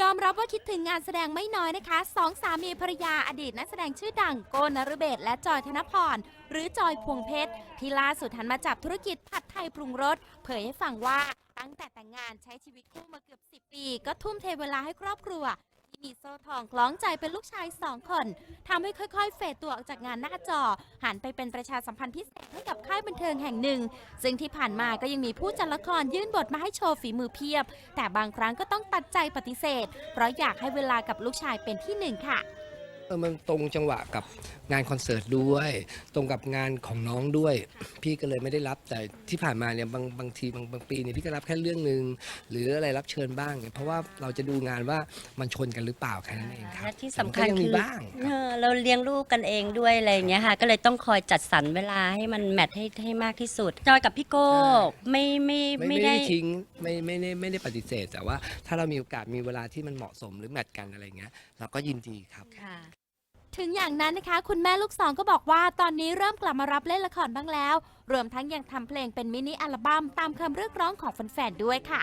ยอมรับว่าคิดถึงงานแสดงไม่น้อยนะคะสองสามีภรรยาอดีตนักแสดงชื่อดังโกนรเบศและจอยธนพร หรือจอยพวงเพชร ที่ล่าสุดหันมาจับธุรกิจผัดไทยปรุงรสเผยให้ฟังว่าตั้งแต่แต่งงานใช้ชีวิตคู่มาเกือบ 10 ปี ก็ทุ่มเทเวลาให้ครอบครัว มีโซ่ทองคล้องใจเป็นลูกชายสองคนทำให้ค่อยๆ เฟดตัวออกจากงานหน้าจอ หันไปเป็นประชาสัมพันธ์พิเศษให้กับค่ายบันเทิงแห่งหนึ่ง ซึ่งที่ผ่านมาก็ยังมีผู้จัดละครยื่นบทมาให้โชว์ฝีมือเพียบ แต่บางครั้งก็ต้องตัดใจปฏิเสธ เพราะอยากให้เวลากับลูกชายเป็นที่หนึ่งค่ะ ออมันตรงจังหวะกับงานคอนเสิร์ตด้วย ตรงกับงานของน้องด้วย พี่ก็เลยไม่ได้รับแต่ที่ผ่านมาเนี่ยบางบางทีบางบางปีเนี่ยพี่ก็รับแค่เรื่องหนึ่งหรืออะไรรับเชิญบ้างเนี่ยเพราะว่าเราจะดูงานว่ามันชนกันหรือเปล่าแค่นั้นเองครับและที่แต่มันสำคัญก็ยังคืมีอบ้างเออเราเลี้ยงลูกกันเองด้วยอะไรอย่างเงี้ยค่ะ ก็เลยต้องคอยจัดสรรเวลาให้มันแมทให้ให้มากที่สุด จอยกับพี่โก้ไม่ไม่ไม่ไม่ไม่ได้ได้ ทิ้งไม่ไม่ได้ไม่ได้ปฏิเสธ แต่ว่าถ้าเรามีโอกาสมีเวลาที่มันเหมาะสมหรือแมทกันอะไรเงี้ยเราก็ยินดีครับ ค่ะ ถึงอย่างนั้นนะคะ คุณแม่ลูกสองก็บอกว่าตอนนี้เริ่มกลับมารับเล่นละครบ้างแล้ว รวมทั้งยังทำเพลงเป็นมินิอัลบั้มตามคำเรียกร้องของแฟนๆด้วยค่ะ